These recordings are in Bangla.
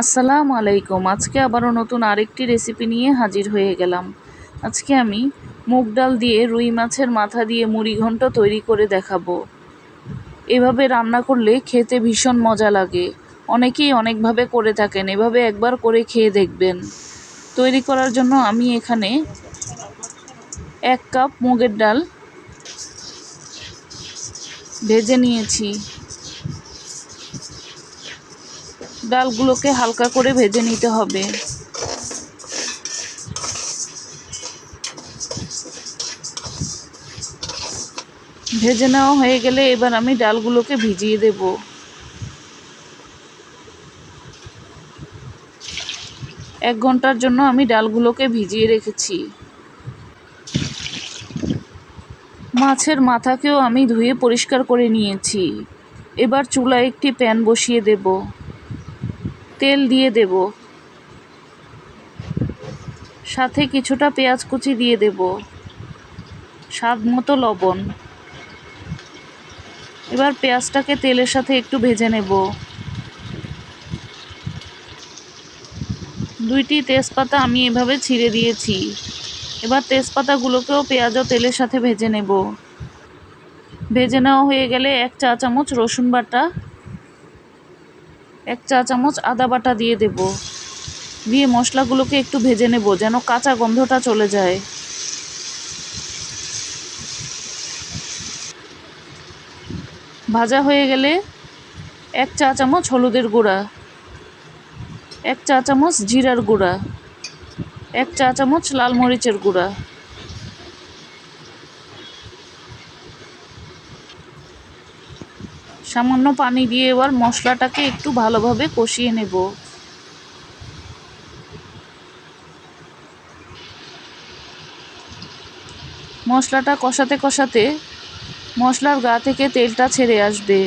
আসসালামু আলাইকুম। আজকে আবারও নতুন আরেকটি রেসিপি নিয়ে হাজির হয়ে গেলাম। আজকে আমি মুগ ডাল দিয়ে রুই মাছের মাথা দিয়ে মুড়ি ঘন্ট তৈরি করে দেখাবো। এভাবে রান্না করলে খেতে ভীষণ মজা লাগে। অনেকেই অনেকভাবে করে থাকেন, এভাবে একবার করে খেয়ে দেখবেন। তৈরি করার জন্য আমি এখানে এক কাপ মুগের ডাল ভেজে নিয়েছি। ডালগুলোকে হালকা করে ভেজে নিতে হবে। ভেজে নেওয়া হয়ে গেলে এবার আমি ডালগুলোকে ভিজিয়ে দেব। এক ঘণ্টার জন্য আমি ডালগুলোকে ভিজিয়ে রেখেছি। মাছের মাথাকেও আমি ধুয়ে পরিষ্কার করে নিয়েছি। এবার চুলায় একটি প্যান বসিয়ে দেব। তেল দিয়ে দেব। সাথে কিছুটা পেঁয়াজ কুচি দিয়ে দেব। স্বাদ মতো লবণ। এবার পেঁয়াজটাকে তেলের সাথে একটু ভেজে নেব। দুইটি তেজপাতা আমি এভাবে ছিঁড়ে দিয়েছি। এবার তেজপাতাগুলোকেও পেঁয়াজ ও তেলের সাথে ভেজে নেব। ভেজে নেওয়া হয়ে গেলে এক চা চামচ রসুন বাটা এক চা চামচ আদা বাটা দিয়ে দেব। দিয়ে মশলাগুলোকে একটু ভেজে নেব যেন কাঁচা গন্ধটা চলে যায়। ভাজা হয়ে গেলে এক চা চামচ হলুদের গুঁড়া, এক চা চামচ জিরার গুঁড়া, এক চা চামচ লাল মরিচের গুঁড়া। সামান্য পানি দিয়ে এবার মশলাটাকে একটু ভালোভাবে কষিয়ে নেব। মশলাটা কষাতে কষাতে মশলার গা থেকে তেলটা ছেড়ে আসবে।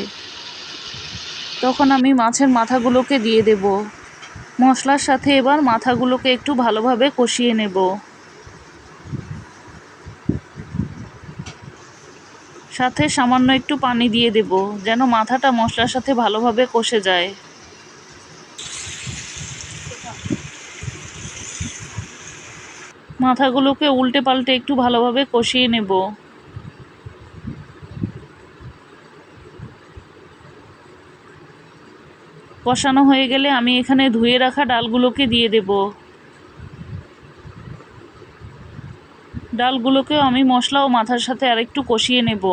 তখন আমি মাছের মাথাগুলোকে দিয়ে দেব। মশলার সাথে এবার মাথাগুলোকে একটু ভালোভাবে কষিয়ে নেব। সাথে সামান্য একটু পানি দিয়ে দেব, যেন মাথাটা মশলার সাথে ভালোভাবে কষে যায়। মাথাগুলোকে উল্টে পাল্টে একটু ভালোভাবে কষিয়ে নেব। কষানো হয়ে গেলে আমি এখানে ধুয়ে রাখা ডালগুলোকে দিয়ে দেব। ডালগুলোকেও আমি মশলা ও মাথার সাথে আরেকটু কষিয়ে নেব।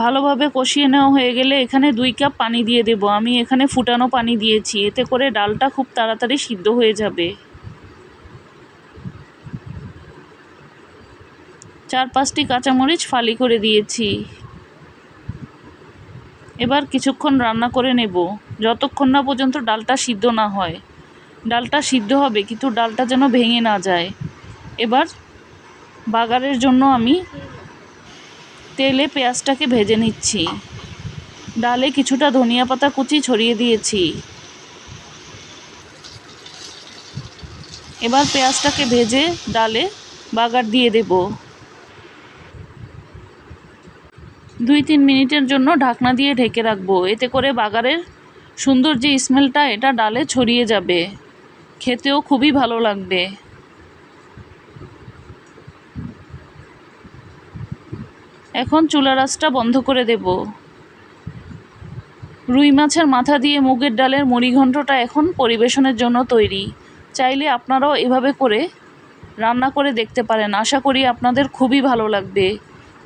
ভালোভাবে কষিয়ে নেওয়া হয়ে গেলে এখানে দুই কাপ পানি দিয়ে দেব। আমি এখানে ফুটানো পানি দিয়েছি। এতে করে ডালটা খুব তাড়াতাড়ি সিদ্ধ হয়ে যাবে। চার পাঁচটি কাঁচামরিচ ফালি করে দিয়েছি। এবার কিছুক্ষণ রান্না করে নেব। যতক্ষণ না পর্যন্ত ডালটা সিদ্ধ না হয়। ডালটা সিদ্ধ হবে, কিন্তু ডালটা যেন ভেঙে না যায়। এবার বাগারের জন্য আমি তেলে পেঁয়াজটাকে ভেজে নিচ্ছি। ডালে কিছুটা ধনিয়া পাতা কুচি ছড়িয়ে দিয়েছি। এবার পেঁয়াজটাকে ভেজে ডালে বাগার দিয়ে দেব। দুই তিন মিনিটের জন্য ঢাকনা দিয়ে ঢেকে রাখব। এতে করে বাগারের সুন্দর যে স্মেলটা, এটা ডালে ছড়িয়ে যাবে। খেতেও খুবই ভালো লাগবে। এখন চুলা রাসটা বন্ধ করে দেব। রুই মাছের মাথা দিয়ে মুগের ডালের মুড়িঘণ্টটা এখন পরিবেশনের জন্য তৈরি। চাইলে আপনারাও এভাবে করে রান্না করে দেখতে পারেন। আশা করি আপনাদের খুবই ভালো লাগবে।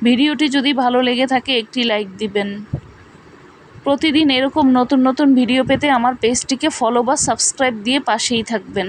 ভিডিওটি যদি ভালো লেগে থাকে, একটি লাইক দিবেন। প্রতিদিন এরকম নতুন নতুন ভিডিও পেতে আমার পেজটিকে ফলো বা সাবস্ক্রাইব দিয়ে পাশেই থাকবেন।